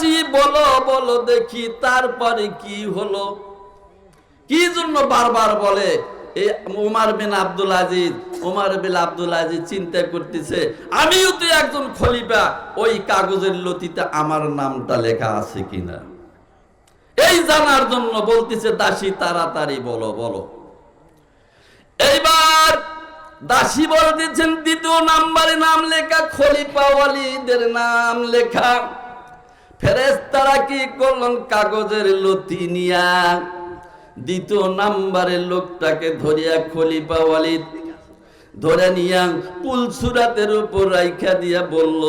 দাসী বলো বলো, দেখি, তারপরে কি হলো? কি জন্য বারবার বলে বিন আব্দুল আজিজ বিন আব্দুল আজিজ চিন্তা করতেছে, আমিও তো একজন খলিফা, ওই কাগজের লতিতে আমার নামটা লেখা আছে কিনা? এই জানার জন্য বলতেছে, দাসী, তাড়াতাড়ি বলো বলো। এইবার দাসী বলতেছেন, দ্বিতীয় নাম্বারে নাম লেখা খলিফা ওয়ালিদের নাম লেখা। ফেরেস্তারা কি করলেন? কাগজের লতি নিয়া দ্বিতীয় নাম্বারের লোকটাকে ধরিয়া খলিফা ওয়ালিদ ধরে নিয়া পুলসুরাতের উপর রাইখা দিয়া বলল,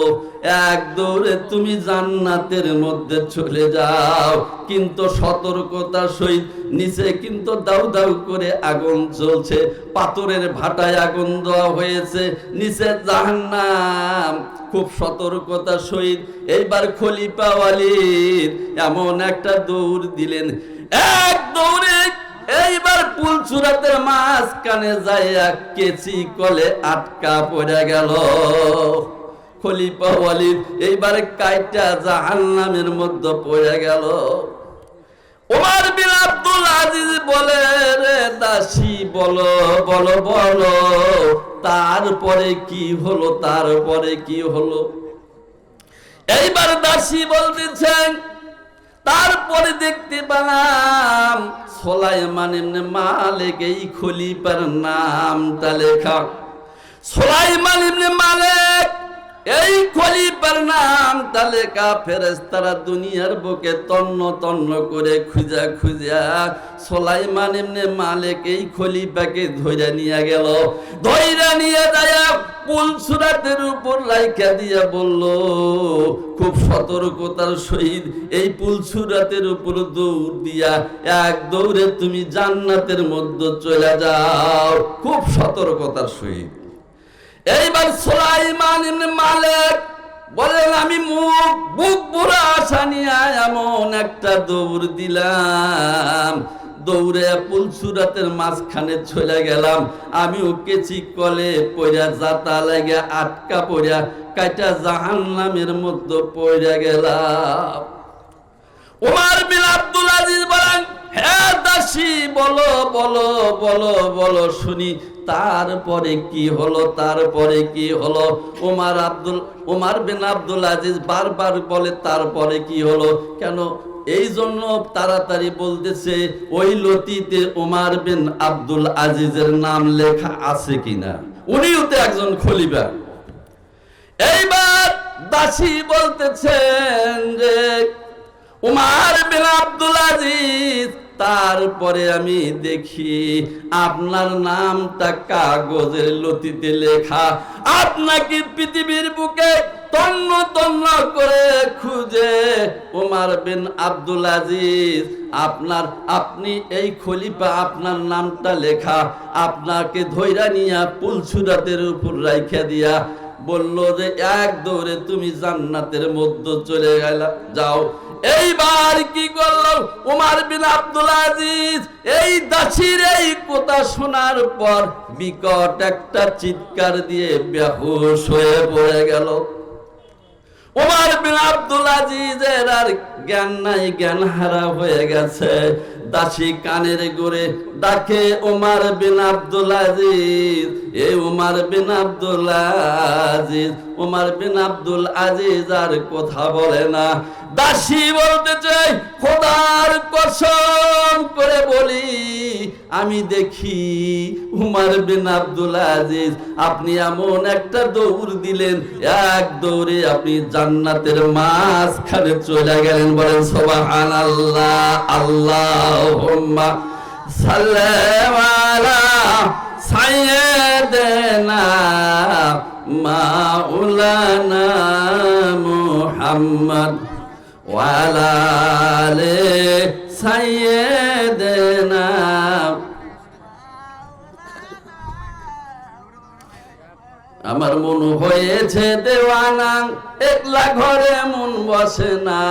এক দৌড়ে তুমি জান্নাতের মধ্যে চলে যাও। কিন্তু সতর্কতার সহিত নিচে কিন্তু দাউ দাউ করে আগুন চলছে পাথরের ভাটায় আগুন দেওয়া হয়েছে, নিচে জাহান্নাম। খুব সতর্কতার সহিত এইবার খলিফা ওয়ালিদ এমন একটা দৌড় দিলেন। এক দৌড়ে এইবার পুল চূড়াতে মাঝখানে যাইয়া কেচি কলে আটকা পড়ে গেল। খলিফা ওয়ালিদ এইবার কাইটা জাহান্নামের মধ্যে পড়ে গেল। ওমর বিন আব্দুল আজিজ বলে, রে দাসী, বলো বলো বলো, তারপরে কি হলো, তারপরে কি হলো? এইবার দাসী বলতেছেন, তারপরে দেখতে পেলাম সোলাইমান এমনি মালিক এই খলিফার নামটা লেখা। সোলাইমান এমনি মালিক এই খলিফার নামটা লেখা ফেরেস্তারা দুনিয়ার বুকে তন্ন তন্ন করে খুঁজা খুঁজা সোলাইমান এমনি মালিক এই খলিফাকে ধরে নিয়ে গেল। ধৈরা নিয়ে যায় পুল সুরাতের উপর লাইকা দিয়া বলল, খুব সতর্কতার সহিত এই পুল সুরাতের উপর দৌড় দিয়া এক দৌড়ে তুমি জান্নাতের মধ্যে চলে যাও। খুব সতর্কতার সহিত। এইবার সোলাইমান ইবনে মালিক বলেন আমি মুখ, বুক বুড়া আশা এমন একটা দৌড় দিলাম। দৌড়ে পুলসুরাতের মাঝখানে চলে গেলাম। আমিও কেচি কলে পড়া যাতা লাগে আটকা পড়া কাইটা জাহান্নামের মধ্যে পড়ে গেলাম। ওমর বিন আব্দুল আজিজ বলেন হ্যাঁ দাসী, বলো বলো বলো বলো, শুনি তারপরে কি হলো? তারপরে কি হলো? ওমার আব্দুল ওমার বিন আব্দুল আজিজ বারবার বলে, তারপরে কি হলো? কেন? এই জন্য তাড়াতাড়ি বলতেছে, ওই লতিতে ওমার বিন আব্দুল আজিজের নাম লেখা আছে কিনা? উনিও তো একজন খলিফা। এইবার দাসী বলতেছেন যে, উমার বিন আব্দুল আজিজ তারপরে আমি দেখি আপনার নামটা কাগজের লতিতে লেখা। আপনাকে পৃথিবীর বুকে তন্ন তন্ন করে খুঁজে। উমার বিন আব্দুল আজিজ, আপনার, আপনি এই খলিফা, আপনার নামটা লেখা। আপনাকে ধৈরা নিয়া পুলসুরাতের উপর রাইখা দিয়া বলল যে, এক দৌড়ে তুমি জান্নাতের মধ্যে চলে গেলা, যাও। এইবার কি করল? উমার বিন আব্দুল আজিজ, এই দাসির এই কথা শোনার পর বিকট একটা চিৎকার দিয়ে বেহুশ হয়ে পড়ে গেল। উমার বিন আব্দুল আজিজের আর জ্ঞান নাই জ্ঞান হারা হয়ে গেছে। দাসী কানের গোরে ডাকে উমার বিন আব্দুল আজিজ। এ উমার বিন আব্দুল আজিজ। উমার বিন আব্দুল আজিজ আর কথা বলে না। দাসী বলতে চাই, খোদার কসম করে বলি, আমি দেখি উমার বিন আব্দুল আজিজ, আপনি এমন একটা দৌড় দিলেন, এক দৌড়ে আপনি জান্নাতের মাঝখানে চলে গেলেন, বলেন সোবাহান আল্লাহ আল্লাহ সাল্লাম আলা সাইয়েদেনা মাওলানা মুহাম্মদ ওয়ালা আলে সাইয়েদেনা আমার মন হয়েছে দেওয়ানা, একলা ঘরে মন বসে না।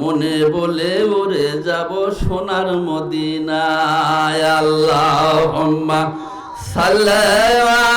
মনে বলে উড়ে যাব সোনার মদিনায়। আল্লাহ সাল্লাল্লাহু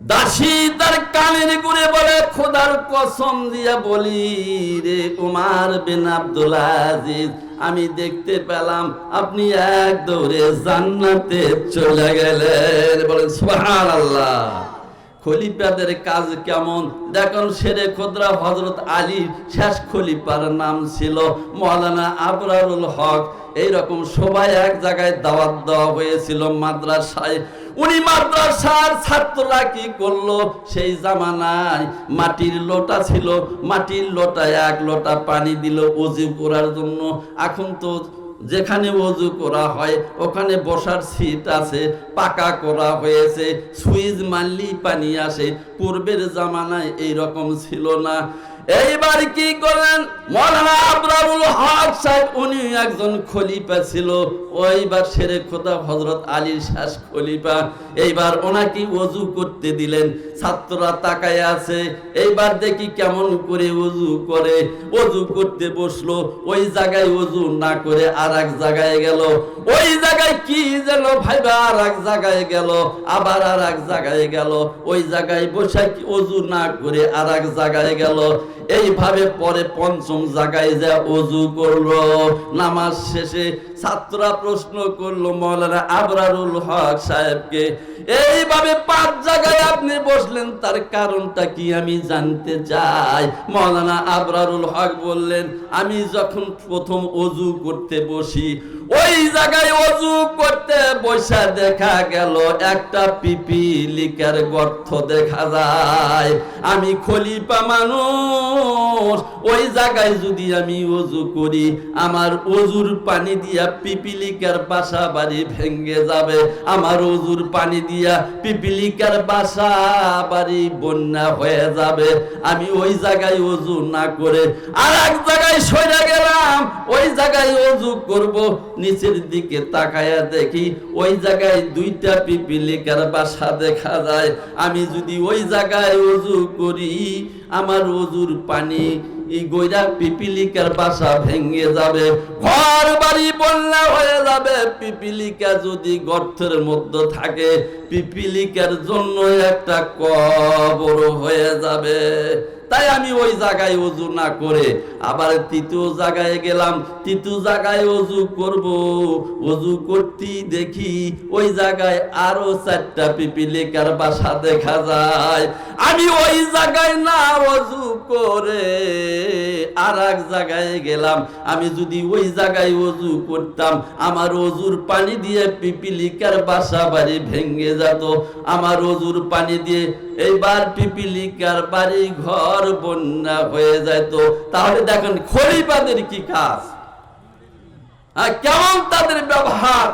দাসী তার কানের গুড়ে বলে, খোদার কসম দিয়া বলি রে কুমার বিন আব্দুল আমি দেখতে পেলাম আপনি এক দৌড়ে জান্নাতে চলে গেলেন। বলেন, সুবহানাল্লাহ, খলিফাদের কাজ কেমন? দেখুন শেরে খোদরা হজরত আলী শেষ খলিফার নাম ছিল মৌলানা আবরারুল হক। এইরকম সবাই এক জায়গায় দাওয়াত দেওয়া হয়েছিল মাদ্রাসায়। উনি মাদ্রাসার ছাত্ররা কি করল? সেই জামানায় মাটির লোটা ছিল। মাটির লোটায় এক লোটা পানি দিল অজু করার জন্য। এখন তো যেখানে অজু করা হয়, ওখানে বসার সিট আছে, পাকা করা হয়েছে, সুইচ মারলেই পানি আসে। পূর্বের জামানায় এই রকম ছিল না। এইবার কি করেন? মৌলানা আবরারুল হক সাহেব, উনি একজন খলিফা ছিল। ওইবার সেরে খোদা হজরত আলীর শেষ খলিফা। এইবার ওনাকে অজু করতে দিলেন। ছাত্ররা তাকায় আছে। এইবার দেখি কেমন করে অজু করে। অজু করতে বসল। ওই জায়গায় অজু না করে আর এক জায়গায় গেল। ওই জায়গায় কি যেন ভাইবা আর এক জায়গায় গেল। আবার আর এক জায়গায় গেল। ওই জায়গায় বসে অজু না করে আর এক জায়গায় গেল। এইভাবে পরে পঞ্চম জায়গায় যা অজু করল, নামাজ শেষে ছাত্ররা প্রশ্ন করল, মৌলানা আবরারুল হক সাহেবকে, এইভাবে পাঁচ জায়গায় আপনি বসলেন, তার কারণটা কি আমি জানতে চাই? মৌলানা আবরারুল হক বললেন, আমি যখন প্রথম অজু করতে বসি ওই জায়গায় অজু করতে বসে দেখা গেল একটা পিপিলিকার গর্ত দেখা যায়। আমি খলিপা মানুষ ওই জায়গায় যদি আমি অজু করি, আমার অজুর পানি দিয়া পিপিলিকার বাসা বাড়ি ভেঙ্গে যাবে। আমার অজুর পানি দিয়া পিপিলিকার বাসা বাড়ি বন্যা হয়ে যাবে। আমি ওই জায়গায় অজু না করে আর এক জায়গায় সরে গেলাম। ওই জায়গায় অজু করব, নিচের দিকে তাকায়া দেখি ওই জায়গায় দুইটা পিপিলিকার বাসা দেখা যায়। আমি যদি ওই জায়গায় অজু করি, আমার অজুর পানি এই গইরা পিপিলিকার বাসা ভেঙে যাবে ঘর বাড়ি বন্যা হয়ে যাবে। পিপিলিকা যদি গর্তের মধ্যে থাকে পিপিলিকার জন্য একটা কবর হয়ে যাবে। তাই আমি ওই জায়গায় অজু না করে আবার তৃতীয় জায়গায় গেলাম। তৃতীয় জায়গায় অজু করব। অজু করতেই দেখি ওই জায়গায় আরও চারটা পিপিলিকার বাসা দেখা যায়। আমি ওই জায়গায় না অজু করে আর এক জায়গায় গেলাম। আমি যদি ওই জায়গায় অজু করতাম, আমার অজুর পানি দিয়ে পিপিলিকার বাসা বাড়ি ভেঙে যেত। আমার অজুর পানি দিয়ে এইবার পিপিলিকার বাড়ি ঘর বন্যা হয়ে যেত তাহলে দেখেন খলিফাদের কি কাজ? কেমন তাদের ব্যবহার?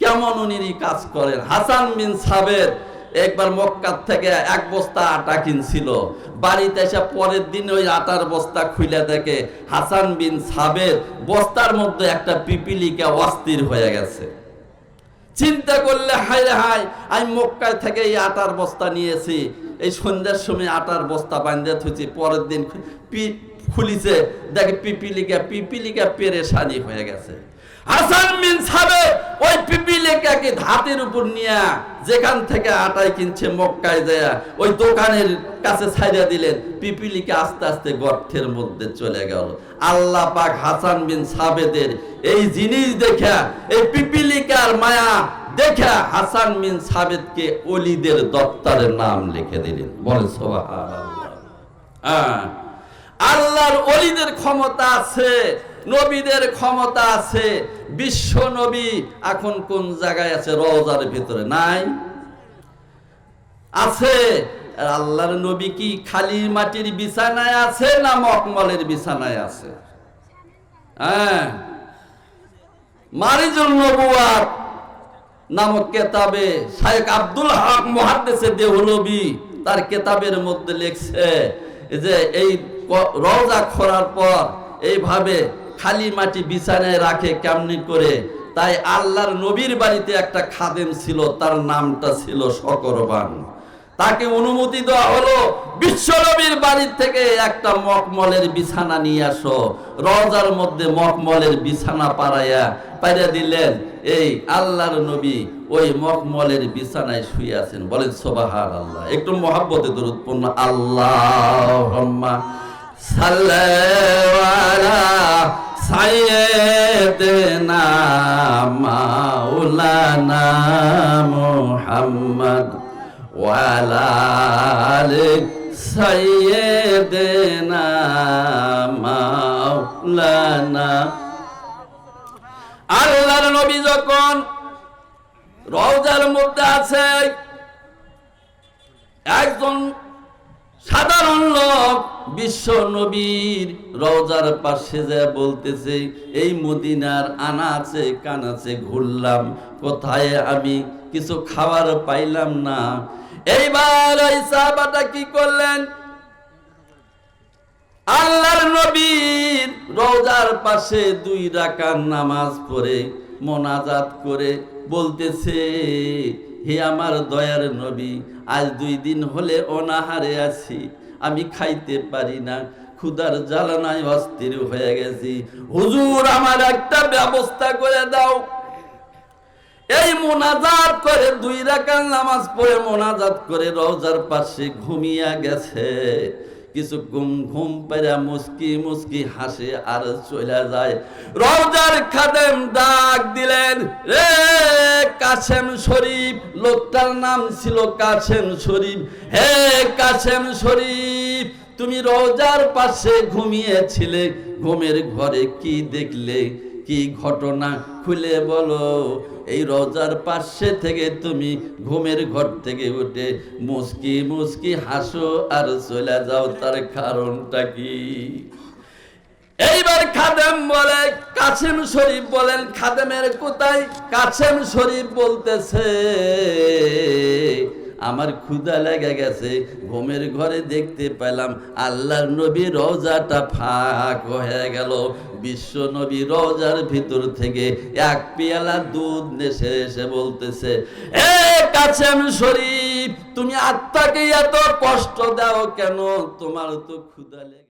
কেমন উনি কাজ করেন? হাসান বিন সাবের একবার মক্কার থেকে এক বস্তা আটা কিনছিল। বাড়িতে এসে পরের দিন ওই আটার বস্তা খুলে দেখে হাসান বিন সাবের বস্তার মধ্যে একটা পিপিলিকা অস্থির হয়ে গেছে। চিন্তা করলে হায় হায়, আমি মক্কায় থেকে এই আটার বস্তা নিয়েছি। এই সন্ধ্যার সময় আটার বস্তা বান্ধে থুচি পরের দিন খুলিছে, দেখে পিপিলিকা পিপিলিকা পেরেশানি হয়ে গেছে। হাসান বিন সাবে, ওই পিপিলিকাকে হাতের উপর নিয়ে যেখান থেকে আটাই কিনছে মক্কায় যায়, ওই দোকানের কাছে ছাইড়া দিলেন। পিপিলিকা আস্তে আস্তে গর্তের মধ্যে চলে গেল। আল্লাহ পাক হাসান বিন সাবেদের এই জিনিস দেখা, এই পিপিলিকার মায়া দেখা হাসান বিন সাবেদকে অলিদের দপ্তরের নাম লিখে দিলেন। বলে সুবহানাল্লাহ। হ্যাঁ আল্লাহর অলিদের ক্ষমতা আছে। নবীদের ক্ষমতা আছে। বিশ্ব নবী এখন কোন জায়গায় আছে? রওজার ভিতরে নাই। আছে। আল্লাহর নবী কি খালি মাটির বিছানায় আছে না মকমলের বিছানায় আছে? হ্যাঁ। মারিজুল নবুয়াত নামক কেতাবে শায়েখ আব্দুল হক মুহাদ্দিসে দেহলবি তার কেতাবের মধ্যে লিখছে যে এই রওজা খোরার পর এইভাবে খালি মাটি বিছানায় রাখে কেমনি করে? তাই আল্লাহর নবীর বাড়িতে একটা খাদেম ছিল, তার নামটা ছিল শকরবান। তাকে অনুমতি দেওয়া হলো, বিশ্ব নবীর বাড়ির থেকে একটা মকমলের বিছানা নিয়ে আসো। রজার মধ্যে মকমলের বিছানা পাড়াইয়া পাইরা দিলেন, এই আল্লাহর নবী ওই মকমলের বিছানায় শুয়ে আছেন। বলেন সোবাহার আল্লাহ একটু মহাব্বতে দরুৎপন্ন আল্লাহ সাল্লাল্লাহু সাইয়েদেনা মাওলানা মুহাম্মদ ওয়ালা আলি সাইয়েদেনা মাওলানা। আল্লাহর নবী যখন রওজার মধ্যে আছে একজন সাধারণ লোক, বিশ্ব নবীর রওজার পাশে যে বলতেছে, এই মদিনার আনাচে কানাচে ঘুরলাম, কোথায় আমি কিছু খাবার পাইলাম না? এইবার ওই সাহাবাটা কি করলেন? আল্লাহর নবীর রোজার পাশে দুই রাকার নামাজ পড়ে, মোনাজাত করে বলতেছে হে আমার দয়ার নবী, আজ দুই দিন হলে অনাহারে আছি, আমি খাইতে পারি না ক্ষুদার জ্বালানায় অস্থির হয়ে গেছি। হুজুর, আমার একটা ব্যবস্থা করে দাও। এই মোনাজাত করে দুই রাকার নামাজ পড়ে মোনাজাত করে রওজার পাশে ঘুমিয়া গেছে। কিছু ঘুম ঘুম পেরা মুস্কি মুস্কি হাসে আর চলে যায়। রওজার খাদেম ডাক দিলেন রে কাসেম শরীফ, লোকটার নাম ছিল কাসেম শরীফ। হে কাসেম শরীফ, তুমি রোজার পাশে ঘুমিয়েছিলে, ঘুমের ঘরে কি দেখলে, কি ঘটনা খুলে বলো। এই রোজার পাশে থেকে তুমি ঘুমের ঘর থেকে উঠে মুসকি মুসকি হাসো আর চলে যাও, তার কারণটা কি? এইবার খাদেম বলে কাছেম শরীফ বলেন, খাদেমের কোথায়? কাছেম শরীফ বলতেছে আমার ক্ষুদা লেগে গেছে, ঘুমের ঘরে দেখতে পেলাম আল্লাহর নবী রোজাটা ফাঁক হয়ে গেল। বিশ্ব নবী রোজার ভিতর থেকে এক পেয়ালা দুধ নেশে এসে বলতেছে, এ কাছে আমি শরীফ, তুমি আত্মাকে এত কষ্ট দাও কেন? তোমার তো ক্ষুদা লেগে